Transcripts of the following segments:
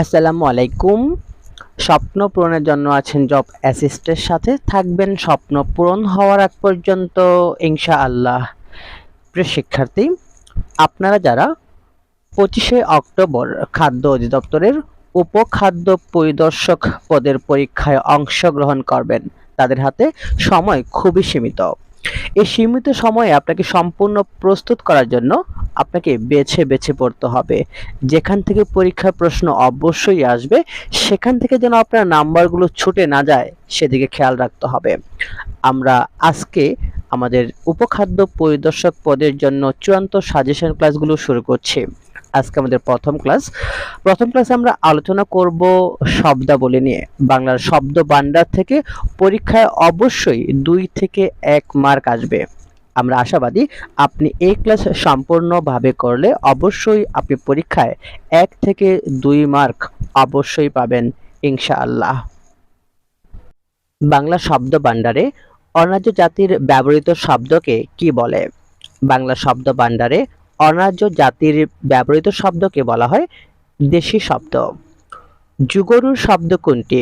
আসসালামু আলাইকুম। স্বপ্ন পূরণের জন্য আছেন জব অ্যাসিস্টের সাথে। থাকবেন স্বপ্ন পূরণ হওয়ার আগ পর্যন্ত ইনশা আল্লাহ প্রিয় শিক্ষার্থী, আপনারা যারা পঁচিশে অক্টোবর খাদ্য অধিদপ্তরের উপখাদ্য পরিদর্শক পদের পরীক্ষায় অংশগ্রহণ করবেন, তাদের হাতে সময় খুবই সীমিত। এই সীমিত সময়ে আপনাকে সম্পূর্ণ প্রস্তুত করার জন্য আপনাকে বেছে বেছে পড়তে হবে। যেখান থেকে পরীক্ষার প্রশ্ন অবশ্যই আসবে, সেখান থেকে যেন আপনার নাম্বারগুলো ছুটে না যায়, সেদিকে খেয়াল রাখতে হবে। আমরা আজকে আমাদের উপখাদ্য পরিদর্শক পদের জন্য চূড়ান্ত সাজেশন ক্লাসগুলো শুরু করছি। আজকে আমাদের প্রথম ক্লাস প্রথম ক্লাসে আমরা আলোচনা করব শব্দাবলী নিয়ে। বাংলার শব্দ ভান্ডার থেকে পরীক্ষায় অবশ্যই দুই থেকে এক মার্ক আসবে। আমরা আশাবাদী আপনি এই ক্লাস সম্পূর্ণভাবে করলে অবশ্যই আপনি পরীক্ষায় এক থেকে দুই মার্ক অবশ্যই পাবেন, ইনশাআল্লাহ। বাংলা শব্দ ভান্ডারে অনার্য জাতির ব্যবহৃত শব্দকে কি বলে? বাংলা শব্দ ভান্ডারে অনার্য জাতির ব্যবহৃত শব্দকে বলা হয় দেশি শব্দ। যুগরুর শব্দ কোনটি?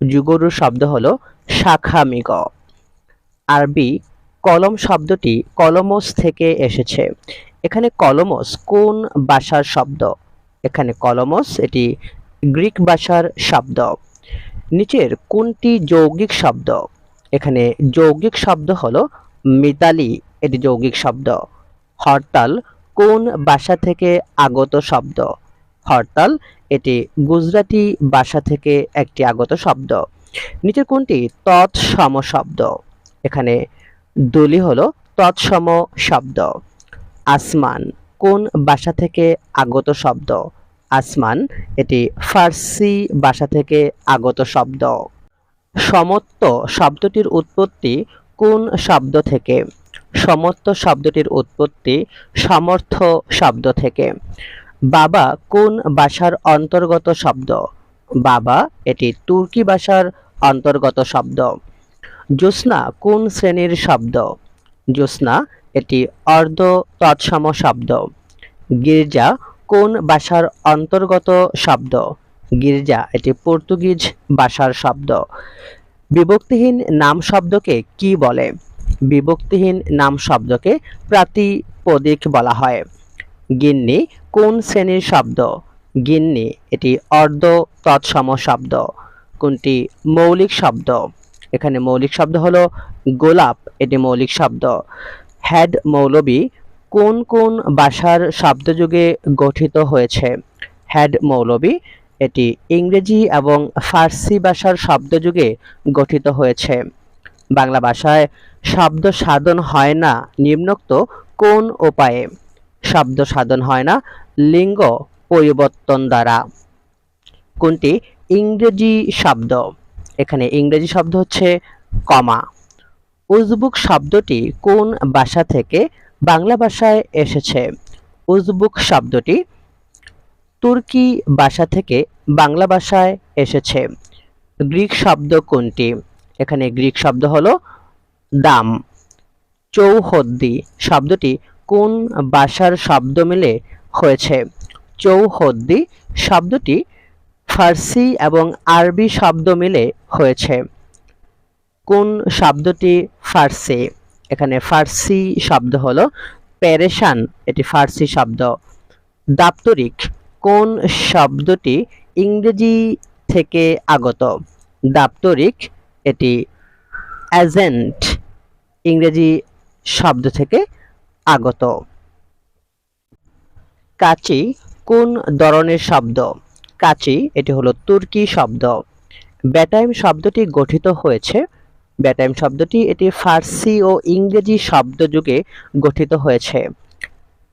যুগরুর শব্দ হলো শাখামিগ। আরবি, কলম শব্দটি কলমস থেকে এসেছে। এখানে কলমস কোন ভাষার শব্দ? এখানে কলমস, এটি গ্রিক ভাষার শব্দ। নিচের কোনটি যৌগিক শব্দ? এখানে যৌগিক শব্দ হলো মিতালি, এটি যৌগিক শব্দ। হরতাল কোন ভাষা থেকে আগত শব্দ? হরতাল, এটি গুজরাটি ভাষা থেকে একটি আগত শব্দ। নিচের কোনটি? তৎসম শব্দ। এখানে দলি হলো তৎসম শব্দ। আসমান, কোন ভাষা থেকে আগত শব্দ? আসমান, এটি ফার্সি ভাষা থেকে আগত শব্দ। সমত্ব শব্দটির উৎপত্তি কোন শব্দ থেকে? সমত্ব শব্দটির উৎপত্তি সমর্থ শব্দ থেকে। বাবা কোন ভাষার অন্তর্গত শব্দ? বাবা, এটি তুর্কি ভাষার অন্তর্গত শব্দ। জ্যোৎস্না কোন শ্রেণির শব্দ? জ্যোৎস্না, এটি অর্ধ তৎসম শব্দ। গির্জা কোন ভাষার অন্তর্গত শব্দ? গির্জা, এটি পর্তুগিজ ভাষার শব্দ। বিভক্তিহীন নাম শব্দকে কি বলে? বিভক্তিহীন নাম শব্দকে প্রাতিপদিক বলা হয়। গিন্নি, কোন শ্রেণির শব্দ? গিন্নি, এটি অর্ধ তৎসম শব্দ। কোনটি মৌলিক শব্দ? এখানে মৌলিক শব্দ হলো গোলাপ, এটি মৌলিক শব্দ। হ্যাড মৌলবী, কোন কোন ভাষার শব্দযুগে গঠিত হয়েছে? হ্যাড মৌলবী, এটি ইংরেজি এবং ফার্সি ভাষার শব্দযুগে গঠিত হয়েছে। বাংলা ভাষায় শব্দ সাধন হয় না, নিম্নোক্ত কোন উপায়ে? শব্দ সাধন হয় না, লিঙ্গ পরিবর্তন দ্বারা। কোনটি? ইংরেজি শব্দ। এখানে ইংরেজি শব্দ হচ্ছে কমা। উজবুক শব্দটি কোন ভাষা থেকে বাংলা ভাষায় এসেছে? উজবুক শব্দটি তুর্কি ভাষা থেকে বাংলা ভাষায় এসেছে। গ্রিক শব্দ কোনটি? এখানে গ্রিক শব্দ হলো দাম। চৌহদ্দি শব্দটি কোন ভাষার শব্দ মিলে হয়েছে? চৌহদ্দি শব্দটি ফার্সি এবং আরবি শব্দ মিলে হয়েছে। কোন শব্দটি ফার্সি? এখানে ফার্সি শব্দ হলো প্যারেশান এটি ফার্সি শব্দ। দাপ্তরিক কোন শব্দটি ইংরেজি থেকে আগত? দাপ্তরিক এটি অ্যাজেন্ট, ইংরেজি শব্দ থেকে আগত। কাচি কোন ধরনের শব্দ? কাচি, এটি হলো তুর্কি শব্দ। ব্যাটাইম শব্দটি গঠিত হয়েছে, ব্যাটাইম শব্দটি এটি ফার্সি ও ইংরেজি শব্দযুগে গঠিত হয়েছে।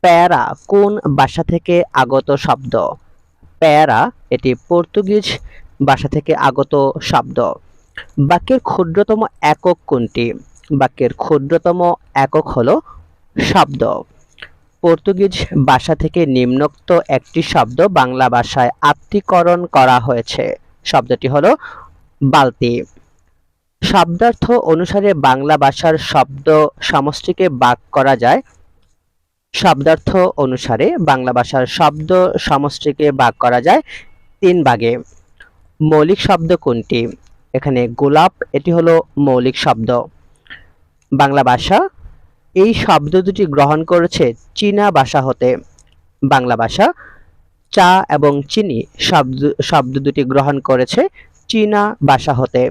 প্যারা কোন ভাষা থেকে আগত শব্দ? প্যারা, এটি পর্তুগিজ ভাষা থেকে আগত শব্দ। বাক্যের ক্ষুদ্রতম একক কোনটি? বাক্যের ক্ষুদ্রতম একক হলো শব্দ। পর্তুগিজ ভাষা থেকে নিম্নোক্ত একটি শব্দ বাংলা ভাষায় আত্মীকরণ করা হয়েছে। শব্দটি হলো বালতি। শব্দার্থ অনুসারে বাংলা ভাষার শব্দ সমষ্টিকে বাক করা যায়। শব্দার্থ অনুসারে বাংলা ভাষার শব্দ সমষ্টিকে ভাগ করা যায় তিন ভাগে। মৌলিক শব্দ কোনটি? এখানে গোলাপ, এটি হলো মৌলিক শব্দ। বাংলা ভাষা, এই শব্দ দুটি গ্রহণ করেছে চীনা ভাষা হতে। বাংলা ভাষা, চা এবং চিনি শব্দ শব্দ দুটি গ্রহণ করেছে চীনা ভাষা হতে।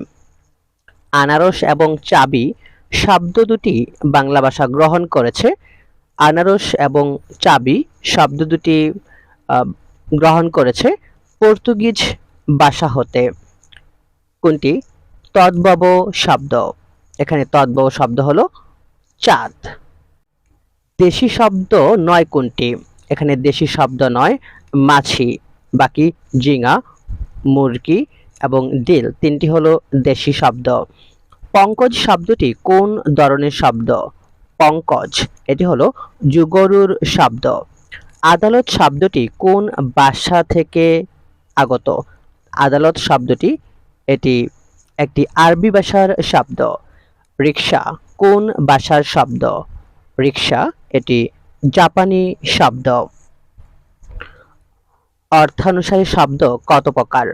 আনারস এবং চাবি শব্দ দুটি বাংলা ভাষা গ্রহণ করেছে। আনারস এবং চাবি শব্দ দুটি গ্রহণ করেছে পর্তুগিজ ভাষা হতে। কোনটি? তদ্ভব শব্দ। এখানে তদ্ভব শব্দ হলো চাঁদ। দেশি শব্দ নয় কোনটি? এখানে দেশি শব্দ নয়, মাছি, বাকি জিঙা মুরগি এবং ডিল তিনটি হলো দেশি শব্দ। পঙ্কজ শব্দটি কোন ধরনের শব্দ? পঙ্কজ। এটি হলো যুগরুর শব্দ। আদালত শব্দটি কোন ভাষা থেকে আগত? আদালত শব্দটি এটি একটি আরবি ভাষার শব্দ। রিক্সা কোন ভাষার শব্দ? রিক্সা এটি জাপানি শব্দ। অর্থানুসারী শব্দ কত প্রকার?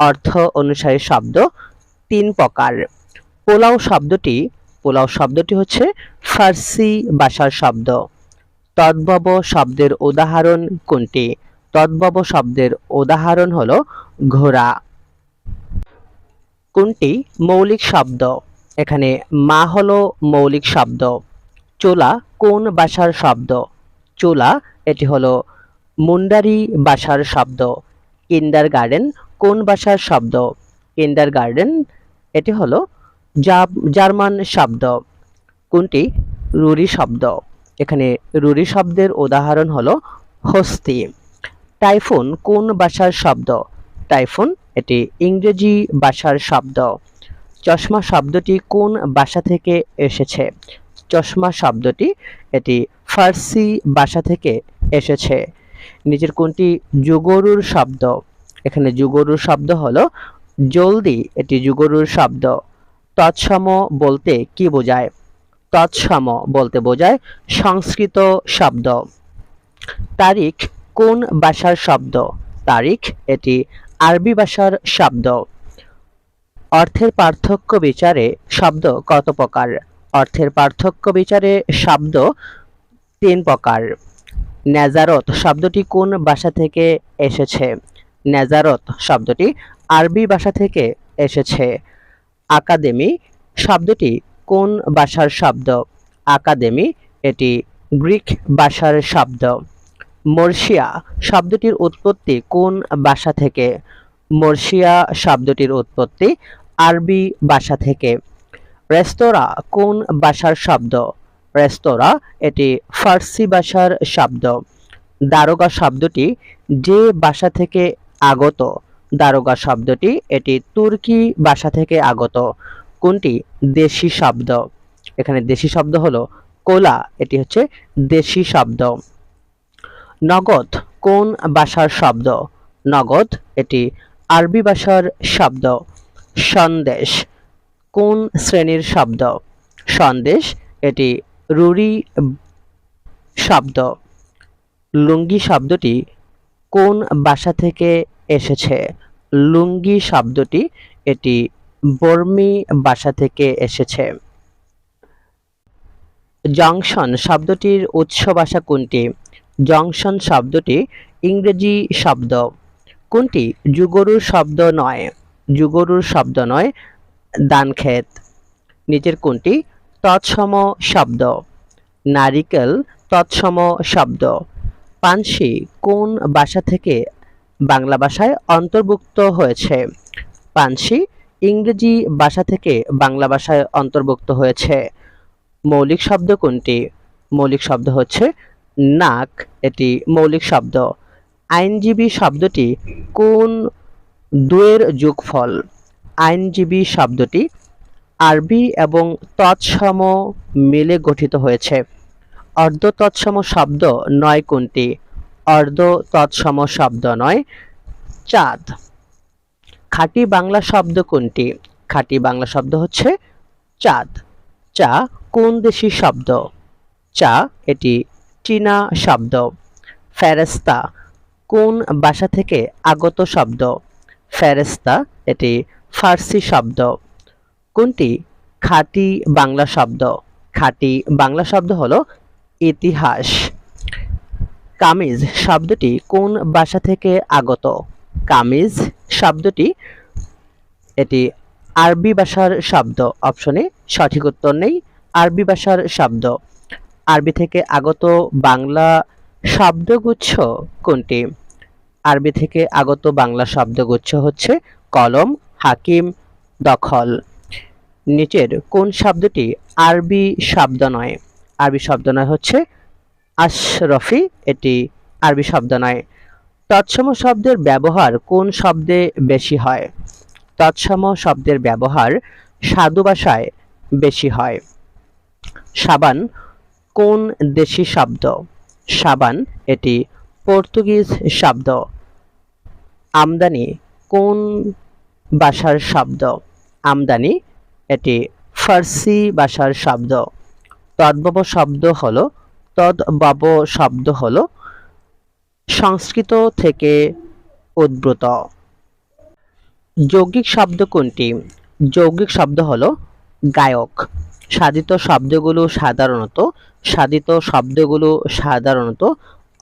অর্থ অনুসারী শব্দ তিন প্রকার। পোলাও শব্দটি পোলাও শব্দটি হচ্ছে ফার্সি ভাষার শব্দ। তদ্ভব শব্দের উদাহরণ কোনটি? তদ্ভব শব্দের উদাহরণ হলো ঘোড়া। কোনটি? মৌলিক শব্দ। এখানে মা হলো মৌলিক শব্দ। চোলা কোন ভাষার শব্দ? চোলা, এটি হলো মুন্ডারি ভাষার শব্দ। কিন্ডার গার্ডেন কোন ভাষার শব্দ? কিন্ডার গার্ডেন, এটি হলো জার্মান শব্দ। কোনটি? রুরি শব্দ। এখানে রুরি শব্দের উদাহরণ হলো হস্তি। টাইফুন কোন ভাষার শব্দ? টাইফুন এটি ইংরেজি ভাষার শব্দ। চশমা শব্দটি কোন ভাষা থেকে এসেছে? চশমা শব্দটি এটি ফার্সি ভাষা থেকে এসেছে। নিচের কোনটি? যুগরুর শব্দ। এখানে যুগরুর শব্দ হলো জলদি, এটি যুগরুর শব্দ। তৎসম বলতে কি বোঝায়? তৎসম বলতে বোঝায় সংস্কৃত শব্দ। তারিখ কোন ভাষার শব্দ? তারিখ এটি আরবি ভাষার শব্দ। অর্থের পার্থক্য বিচারে শব্দ কত প্রকার? অর্থের পার্থক্য বিচারে শব্দ তিন প্রকার। নেজারত শব্দটি কোন ভাষা থেকে এসেছে? নেজারত শব্দটি আরবি ভাষা থেকে এসেছে। আকাদেমি শব্দটি কোন ভাষার শব্দ? আকাদেমি এটি গ্রিক ভাষার শব্দ। মর্শিয়া শব্দটির উৎপত্তি কোন ভাষা থেকে? মর্শিয়া শব্দটির উৎপত্তি আরবি ভাষা থেকে। রেস্তোরাঁ কোন ভাষার শব্দ? রেস্তোরাঁ এটি ফার্সি ভাষার শব্দ। দারোগা শব্দটি যে ভাষা থেকে আগত, দারোগা শব্দটি এটি তুর্কি ভাষা থেকে আগত। কোনটি? দেশি শব্দ। এখানে দেশি শব্দ হলো কোলা, এটি হচ্ছে দেশি শব্দ। নগদ কোন ভাষার শব্দ? নগদ এটি আরবি ভাষার শব্দ। সন্দেশ কোন শ্রেণির শব্দ? সন্দেশ এটি রুড়ি শব্দ। লুঙ্গি শব্দটি কোন ভাষা থেকে এসেছে? লুঙ্গি শব্দটি এটি বর্মি ভাষা থেকে এসেছে। জংশন শব্দটির উৎস ভাষা কোনটি? জংশন শব্দটি ইংরেজি শব্দ। কোনটি? যুগরুর শব্দ নয়। যুগরুর শব্দ নয়, দানক্ষেত। নিচের কোনটি? তৎসম শব্দ। নারিকেল তৎসম শব্দ। পানসি কোন ভাষা থেকে বাংলা ভাষায় অন্তর্ভুক্ত হয়েছে? পানসি ইংরেজি ভাষা থেকে বাংলা ভাষায় অন্তর্ভুক্ত হয়েছে। মৌলিক শব্দ কোনটি? মৌলিক শব্দ হচ্ছে নাক এটি মৌলিক শব্দ। আইনজীবী শব্দটি কোন দুয়ের যোগফল? আইনজীবী শব্দটি আরবি এবং তৎসম মিলে গঠিত হয়েছে। অর্ধ তৎসম শব্দ নয় কোনটি? অর্ধ তৎসম শব্দ নয়, চাঁদ। খাঁটি বাংলা শব্দ কোনটি? খাঁটি বাংলা শব্দ হচ্ছে চাঁদ। চা কোন দেশি শব্দ? চা এটি চীনা শব্দ। ফেরেস্তা কোন ভাষা থেকে আগত শব্দ? ফেরেস্তা এটি ফার্সি শব্দ। কোনটি? খাঁটি বাংলা শব্দ। খাঁটি বাংলা শব্দ হলো ইতিহাস। কামিজ শব্দটি কোন ভাষা থেকে আগত? কামিজ শব্দটি, এটি আরবি ভাষার শব্দ। অপশনে সঠিক উত্তর নেই, আরবি ভাষার শব্দ। আরবি থেকে আগত বাংলা শব্দগুচ্ছ কোনটি? আরবি থেকে আগত বাংলা শব্দগুচ্ছ হচ্ছে কলম, হাকিম, দখল। নিচের কোন শব্দটি আরবি শব্দ নয়? আরবি শব্দ নয় হচ্ছে আশরফি, এটি আরবি শব্দ নয়। তৎসম শব্দের ব্যবহার কোন শব্দে বেশি হয়? তৎসম শব্দের ব্যবহার সাধু ভাষায় বেশি হয়। সাবান কোন দেশি শব্দ? সাবান, এটি পর্তুগিজ শব্দ। আমদানি, কোন ভাষার শব্দ? আমদানি, এটি ফার্সি ভাষার শব্দ। তদ্ভব শব্দ হলো, তদ্ভব শব্দ হল, সংস্কৃত থেকে উদ্ভূত। যৌগিক শব্দ কোনটি? যৌগিক শব্দ হলো, গায়ক। সাধিত শব্দগুলো সাধারণত সাধিত শব্দগুলো সাধারণত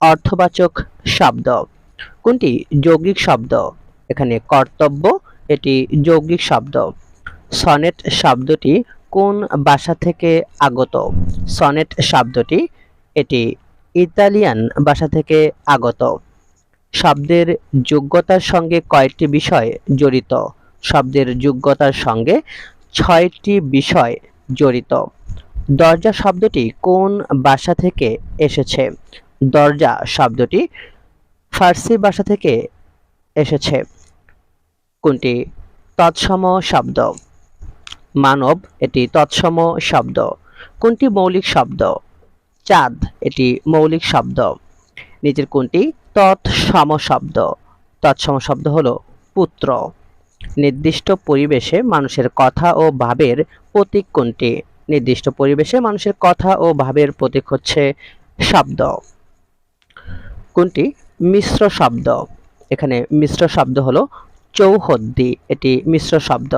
অর্থবাচক শব্দ। কোনটি? যৌগিক শব্দ। এখানে কর্তব্য, এটি যৌগিক শব্দ। সনেট শব্দটি কোন ভাষা থেকে আগত? সনেট শব্দটি এটি ইতালিয়ান ভাষা থেকে আগত। শব্দের যোগ্যতার সঙ্গে কয়েকটি বিষয় জড়িত। শব্দের যোগ্যতার সঙ্গে ছয়টি বিষয় জড়িত। দরজা শব্দটি কোন ভাষা থেকে এসেছে? দরজা শব্দটি ফার্সি ভাষা থেকে এসেছে। কোনটি? তৎসম শব্দ। মানব, এটি তৎসম শব্দ। কোনটি মৌলিক শব্দ? চাঁদ, এটি মৌলিক শব্দ। নিচের কোনটি? তৎসম শব্দ। তৎসম শব্দ হলো পুত্র। নির্দিষ্ট পরিবেশে মানুষের কথা ও ভাবের প্রতীক কোনটি? নির্দিষ্ট পরিবেশে মানুষের কথা ও ভাবের প্রতীক হচ্ছে শব্দ। কোনটি? মিশ্র শব্দ। এখানে মিশ্র শব্দ হলো চৌহদ্দি। এটি মিশ্র শব্দ।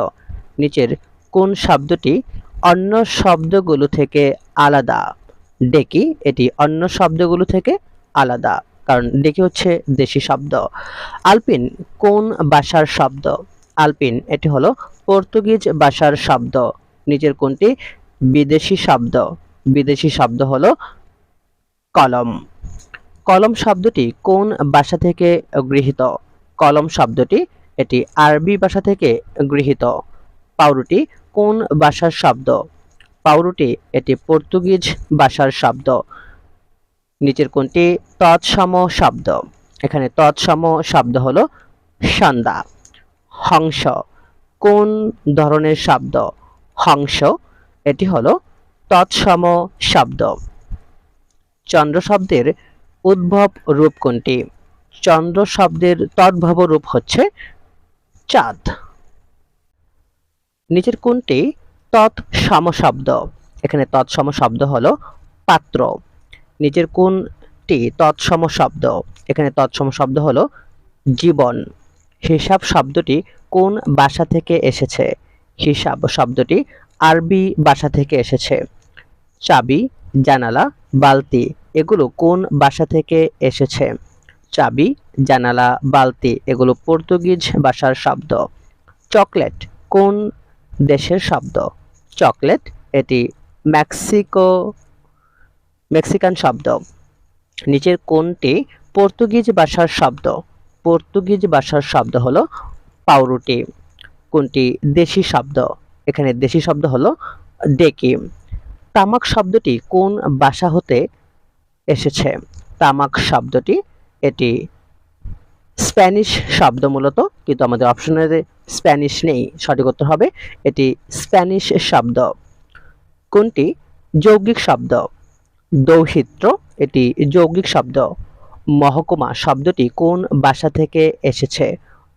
নিচের কোন শব্দটি অন্য শব্দগুলো থেকে আলাদা? ডেকি, এটি অন্য শব্দগুলো থেকে আলাদা, কারণ ডেকি হচ্ছে দেশি শব্দ। আলপিন, কোন ভাষার শব্দ? আলপিন, এটি হলো পর্তুগিজ ভাষার শব্দ। নিচের কোনটি বিদেশি শব্দ। বিদেশি শব্দ হলো কলম। কলম শব্দটি কোন ভাষা থেকে গৃহীত? কলম শব্দটি এটি আরবি ভাষা থেকে গৃহীত। পাউরুটি কোন ভাষার শব্দ? পাউরুটি এটি পর্তুগিজ ভাষার শব্দ। নিচের কোনটি? তৎসম শব্দ। এখানে তৎসম শব্দ হলো সন্ধ্যা। হংস কোন ধরনের শব্দ? হংস এটি হলো তৎসম শব্দ। চন্দ্র শব্দের উদ্ভব রূপ কোনটি? চন্দ্র শব্দের তদ্ভব রূপ হচ্ছে চাঁদ। নিচের কোনটি? তৎসম শব্দ। এখানে তৎসম শব্দ হলো পাত্র। নিচের কোনটি? তৎসম শব্দ। এখানে তৎসম শব্দ হলো জীবন। হিসাব শব্দটি কোন ভাষা থেকে এসেছে? হিসাব শব্দটি আরবি ভাষা থেকে এসেছে। চাবি, জানালা, বালতি, এগুলো কোন ভাষা থেকে এসেছে? চাবি, জানালা, বালতি, এগুলো পর্তুগিজ ভাষার শব্দ। চকলেট, কোন দেশের শব্দ? চকলেট, এটি মেক্সিকো, মেক্সিকান শব্দ। নিচের কোনটি পর্তুগিজ ভাষার শব্দ? পর্তুগিজ ভাষার শব্দ হলো পাউরুটি। কোনটি দেশি শব্দ? এখানে দেশি শব্দ হলো ডেকি। তামাক শব্দটি কোন ভাষা হতে এসেছে? তামাক শব্দটি এটি স্প্যানিশ শব্দ মূলত, কিন্তু আমাদের অপশনের স্প্যানিশ নেই, সঠিক উত্তর হবে এটি স্প্যানিশ শব্দ। কোনটি? যৌগিক শব্দ। দৌহিত্র, এটি যৌগিক শব্দ। মহকুমা শব্দটি কোন ভাষা থেকে এসেছে?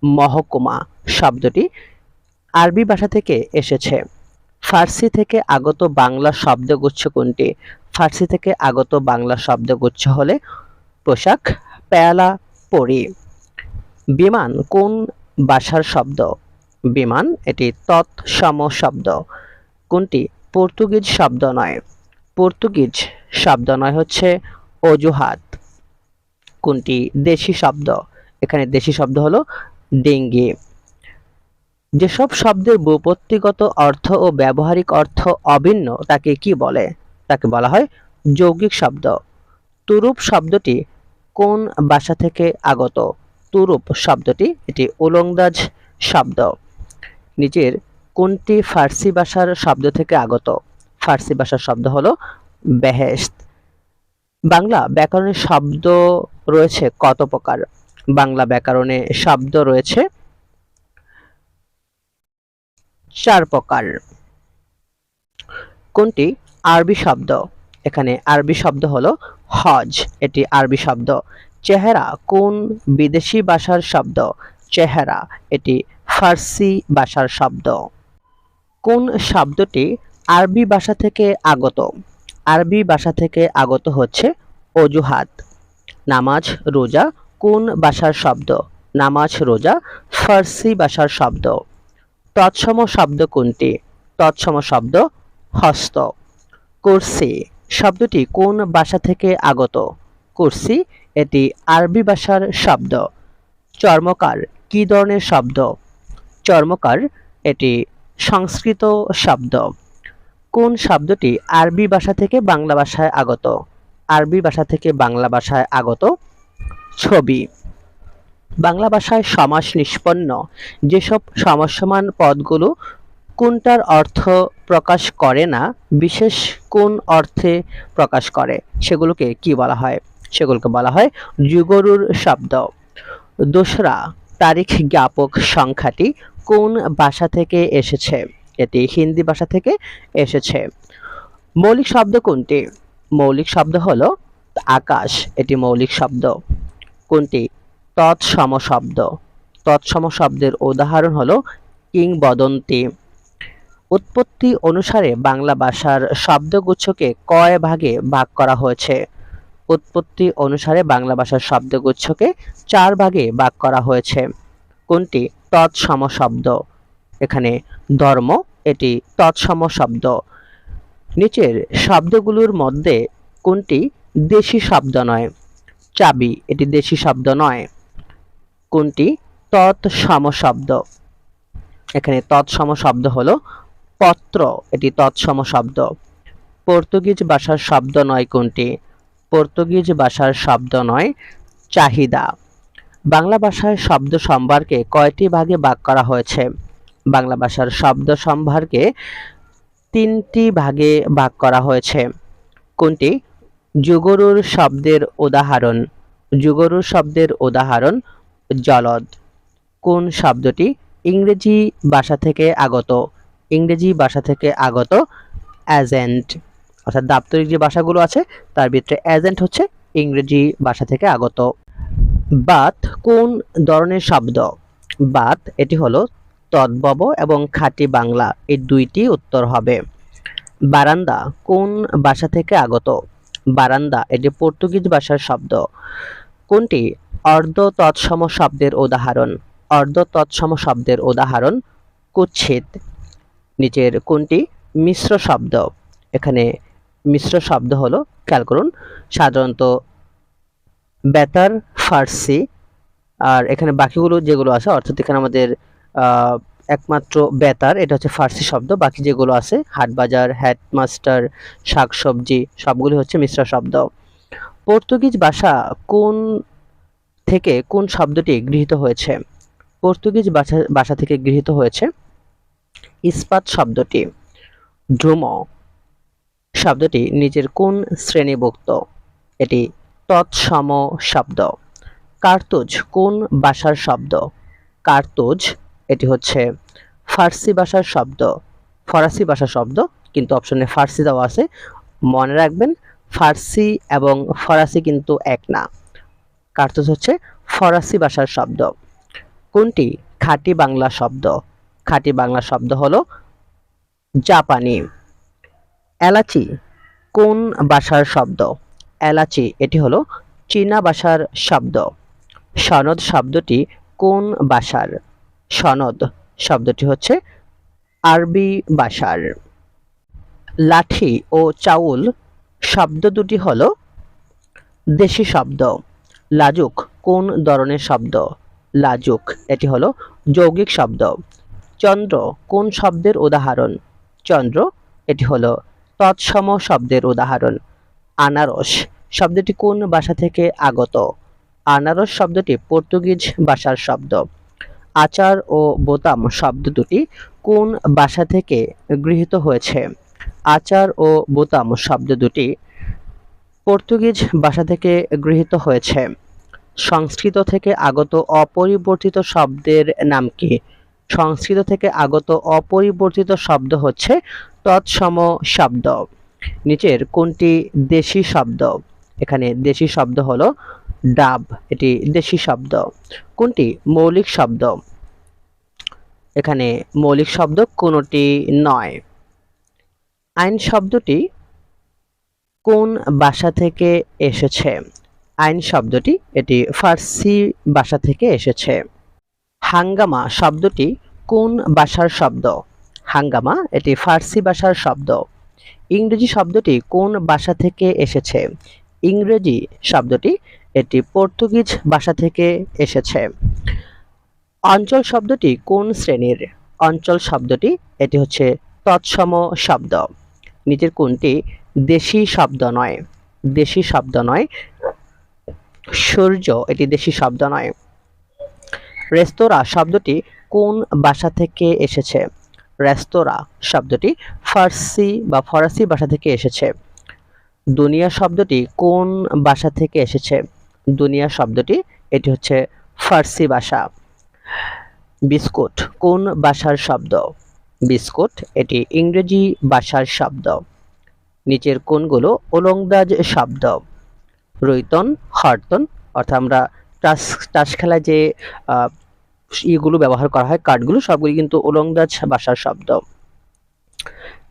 মহকুমা শব্দটি আরবি ভাষা থেকে এসেছে। ফার্সি থেকে আগত বাংলা শব্দগুচ্ছ কোনটি? ফার্সি থেকে আগত বাংলা শব্দগুচ্ছ হলে পোশাক, পেয়ালা, পরি। বিমান কোন ভাষার শব্দ? বিমান এটি তৎসম শব্দ। কোনটি? পর্তুগিজ শব্দ নয়। পর্তুগিজ শব্দ নয় হচ্ছে অজুহাত। কোনটি? দেশি শব্দ। এখানে দেশি শব্দ হলো ডেঙ্গি। যেসব শব্দের ব্যুৎপত্তিগত অর্থ ও ব্যবহারিক অর্থ অভিন্ন তাকে কি বলে? তাকে বলা হয় যৌগিক শব্দ। তুরুপ শব্দটি কোন ভাষা থেকে আগত? তুরুপ শব্দটি এটি ওলংদাজ শব্দ। নিচের কোনটি ফার্সি ভাষার শব্দ থেকে আগত? ফার্সি ভাষার শব্দ হলো বেহেস্ত বাংলা ব্যাকরণের শব্দ রয়েছে কত প্রকার? বাংলা ব্যাকরণে শব্দ রয়েছে চার প্রকার। কোনটি? আরবি শব্দ। এখানে আরবি শব্দ হলো হজ। এটি আরবি শব্দ। চেহারা কোন বিদেশি ভাষার শব্দ? চেহারা। এটি ফার্সি ভাষার শব্দ। কোন শব্দটি আরবি ভাষা থেকে আগত? আরবি ভাষা থেকে আগত হচ্ছে অজুহাত। নামাজ, রোজা কোন ভাষার শব্দ? নামাজ, রোজা ফার্সি ভাষার শব্দ। তৎসম শব্দ কোনটি? তৎসম শব্দ হস্ত। কুরসি। শব্দটি কোন ভাষা থেকে আগত? কুরসি, এটি আরবি ভাষার শব্দ। চর্মকার, কি ধরনের শব্দ? চর্মকার, এটি সংস্কৃত শব্দ। কোন শব্দটি আরবি ভাষা থেকে বাংলা ভাষায় আগত? আরবি ভাষা থেকে বাংলা ভাষায় আগত? ছবি। বাংলা ভাষায় সমাস নিষ্পন্ন। যেসব সমাসমান পদগুলো কোনটার অর্থ প্রকাশ করে না, বিশেষ কোন অর্থে প্রকাশ করে, সেগুলোকে কি বলা হয়? সেগুলোকে বলা হয় যুগরুর শব্দ। দোসরা, তারিখ জ্ঞাপক সংখ্যাটি কোন ভাষা থেকে এসেছে? এটি হিন্দি ভাষা থেকে এসেছে। মৌলিক শব্দ কোনটি? মৌলিক শব্দ হলো আকাশ। এটি মৌলিক শব্দ। কোনটি? তৎসম শব্দ তৎসম শব্দের উদাহরণ হলো কিংবদন্তি। উৎপত্তি অনুসারে বাংলা ভাষার শব্দগুচ্ছকে কয় ভাগে ভাগ করা হয়েছে? উৎপত্তি অনুসারে বাংলা ভাষার শব্দগুচ্ছকে চার ভাগে ভাগ করা হয়েছে। কোনটি? তৎসম শব্দ এখানে ধর্ম, এটি তৎসম শব্দ নিচের শব্দগুলোর মধ্যে কোনটি? দেশি শব্দ নয়। চাবি, এটি দেশি শব্দ নয়। কোনটি? তৎসম শব্দ এখানে তৎসম শব্দ হলো পত্র। এটি তৎসম শব্দ পর্তুগিজ ভাষার শব্দ নয় কোনটি? পর্তুগিজ ভাষার শব্দ নয়, চাহিদা। বাংলা ভাষায় শব্দ সম্ভারকে কয়টি ভাগে ভাগ করা হয়েছে? বাংলা ভাষার শব্দ সম্ভারকে তিনটি ভাগে ভাগ করা হয়েছে। কোনটি? যুগরুর শব্দের উদাহরণ। যুগরুর শব্দের উদাহরণ জলদ। কোন শব্দটি ইংরেজি ভাষা থেকে আগত? ইংরেজি ভাষা থেকে আগত অ্যাজেন্ট। অর্থাৎ দাপ্তরিক যে ভাষাগুলো আছে, তার ভিতরে অ্যাজেন্ট হচ্ছে ইংরেজি ভাষা থেকে আগত। বাত কোন ধরনের শব্দ? বাত, এটি হলো তদ্ভব এবং খাঁটি বাংলা। এই দুইটি উত্তর হবে। বারান্দা কোন ভাষা থেকে আগত? বারান্দা, এটি পর্তুগিজ ভাষার শব্দ। কোনটি অর্ধ তৎসম শব্দের উদাহরণ। অর্ধ তৎসম শব্দের উদাহরণ, কুচ্ছিত। নিচের কোনটি? মিশ্র শব্দ। এখানে মিশ্র শব্দ হলো, খেয়াল করুন, সাধারণত বেতার, ফার্সি, আর এখানে বাকিগুলো যেগুলো আছে, অর্থাৎ এখানে আমাদের একমাত্র বেতার, এটা হচ্ছে ফার্সি শব্দ, বাকি যেগুলো আছে, হাটবাজার, হেডমাস্টার, শাকসবজি, সবগুলি হচ্ছে মিশ্র শব্দ। পর্তুগিজ ভাষা কোন থেকে কোন শব্দটি গৃহীত হয়েছে? পর্তুগিজ ভাষা ভাষা থেকে গৃহীত হয়েছে ইস্পাত শব্দটি। ড্রুম শব্দটি নিজের কোন শ্রেণীভুক্ত? এটি তৎসম শব্দ। কার্তুজ কোন ভাষার শব্দ? কার্তুজ, এটি হচ্ছে ফার্সি ভাষার শব্দ। ফরাসি ভাষার শব্দ, কিন্তু অপশনে ফার্সি দেওয়া আছে। মনে রাখবেন, ফার্সি এবং ফরাসি কিন্তু এক না। কার্তুজ হচ্ছে ফরাসি ভাষার শব্দ। কোনটি? খাঁটি বাংলা শব্দ। খাঁটি বাংলা শব্দ হলো জাপানি। এলাচি কোন ভাষার শব্দ? এলাচি, এটি হলো চীনা ভাষার শব্দ। সনদ শব্দটি কোন ভাষার? সনদ শব্দটি হচ্ছে আরবি ভাষার। লাঠি ও চাউল শব্দ দুটি হল দেশি শব্দ। লাজুক কোন ধরনের শব্দ? লাজুক, এটি হলো যৌগিক শব্দ। চন্দ্র, কোন শব্দের উদাহরণ? চন্দ্র, এটি হলো তৎসম শব্দের উদাহরণ। আনারস, শব্দটি কোন ভাষা থেকে আগত? আনারস শব্দটি পর্তুগিজ ভাষার শব্দ। আচার ও বোতাম শব্দ দুটি কোন ভাষা থেকে গৃহীত হয়েছে? আচার ও বোতাম শব্দ দুটি পর্তুগিজ ভাষা থেকে গৃহীত হয়েছে। সংস্কৃত থেকে আগত অপরিবর্তিত শব্দের নাম কি? সংস্কৃত থেকে আগত অপরিবর্তিত শব্দ হচ্ছে তৎসম শব্দ। নিচের কোনটি দেশি শব্দ? এখানে দেশি শব্দ হলো ডাব, এটি দেশি শব্দ। কোনটি মৌলিক শব্দ? এখানে মৌলিক শব্দ কোনটি নয়। আইন শব্দটি কোন ভাষা থেকে এসেছে? আইন শব্দটি এটি ফার্সি ভাষা থেকে এসেছে। হাঙ্গামা শব্দটি কোন ভাষার শব্দ? হাঙ্গামা এটি ফার্সি ভাষার শব্দ। ইংরেজি শব্দটি কোন ভাষা থেকে এসেছে? ইংরেজি শব্দটি এটি পর্তুগিজ ভাষা থেকে এসেছে। অঞ্চল শব্দটি কোন শ্রেণির? অঞ্চল শব্দটি এটি হচ্ছে তৎসম শব্দ। নিচের কোনটি দেশি শব্দ নয়? দেশি শব্দ নয়। সূর্য এটি দেশি শব্দ নয়। রেস্তোরাঁ শব্দটি কোন ভাষা থেকে এসেছে? রেস্তোরাঁ শব্দটি ফার্সি বা ফরাসি ভাষা থেকে এসেছে। দুনিয়া শব্দটি কোন ভাষা থেকে এসেছে? দুনিয়া শব্দটি, এটি হচ্ছে ফার্সি ভাষা। বিস্কুট কোন ভাষার শব্দ? বিস্কুট, এটি ইংরেজি ভাষার শব্দ। নিচের কোনগুলো ওলংদাজ শব্দ। রৈতন হরতন, অর্থাৎ আমরা টাস টাস খেলায় যে ইগুলো ব্যবহার করা হয়, কার্ডগুলো, সবগুলি কিন্তু ওলংদাজ ভাষার শব্দ।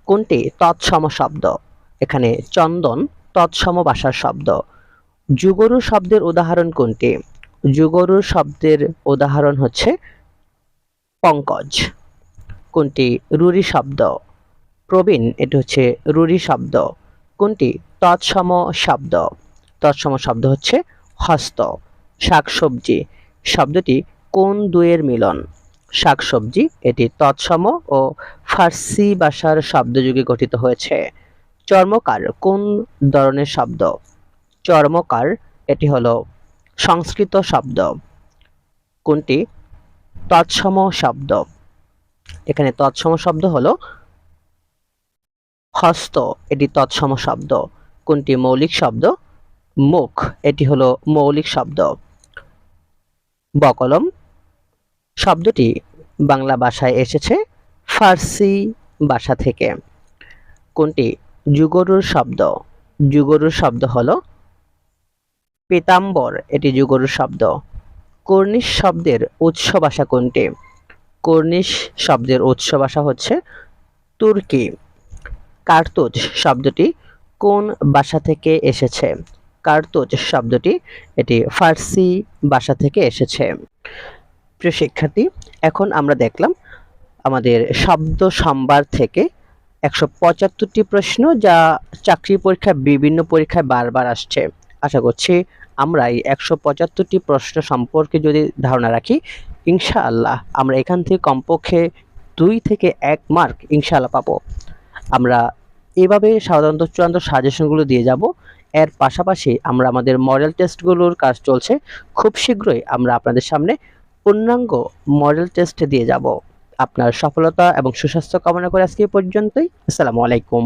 কোনটি? তৎসম শব্দ। এখানে চন্দন, তৎসম ভাষার শব্দ। যুগরু শব্দের উদাহরণ কোনটি? যুগরু শব্দের উদাহরণ হচ্ছে পঙ্কজ। কোনটি? রুরি শব্দ। প্রবীণ, এটি হচ্ছে রুরি শব্দ। কোনটি? তৎসম শব্দ। তৎসম শব্দ হচ্ছে হস্ত। শাকসবজি। শব্দটি কোন দুয়ের মিলন? শাকসবজি, এটি তৎসম ও ফার্সি ভাষার শব্দযুগে গঠিত হয়েছে। চর্মকার, কোন ধরনের শব্দ? চর্মকার, এটি হলো সংস্কৃত শব্দ। কোনটি? তৎসম শব্দ। এখানে তৎসম শব্দ হলো হস্ত, এটি তৎসম শব্দ। কোনটি মৌলিক শব্দ? মুখ, এটি হলো মৌলিক শব্দ। বকলম, শব্দটি বাংলা ভাষায় এসেছে ফার্সি ভাষা থেকে। কোনটি? যুগরুর শব্দ। যুগরুর শব্দ হলো পেতাম্বর, এটি যুগরুর শব্দ। কর্নিশ শব্দের উৎস ভাষা কোনটি? কর্নিশ শব্দের উৎস ভাষা হচ্ছে তুর্কি। কার্তুজ শব্দটি কোন ভাষা থেকে এসেছে? কার্তুজ শব্দটি, এটি ফার্সি ভাষা থেকে এসেছে। প্রিয় শিক্ষার্থী, এখন আমরা দেখলাম আমাদের শব্দ সম্ভার থেকে একশো পঁচাত্তরটি প্রশ্ন যা চাকরি পরীক্ষা, বিভিন্ন পরীক্ষায় বারবার আসছে। আশা করছি আমরা এই একশো পঁচাত্তরটি প্রশ্ন সম্পর্কে যদি ধারণা রাখি, ইনশাআল্লাহ আমরা এখান থেকে কমপক্ষে দুই থেকে এক মার্ক ইনশাআল্লাহ পাবো। আমরা এভাবে সাধারণত চূড়ান্ত সাজেশনগুলো দিয়ে যাব। এর পাশাপাশি আমরা আমাদের মডেল টেস্টগুলোর কাজ চলছে। খুব শীঘ্রই আমরা আপনাদের সামনে পূর্ণাঙ্গ মডেল টেস্ট দিয়ে যাব। আপনার সফলতা এবং সুস্বাস্থ্য কামনা করে আজকে পর্যন্তই। আসসালামু আলাইকুম।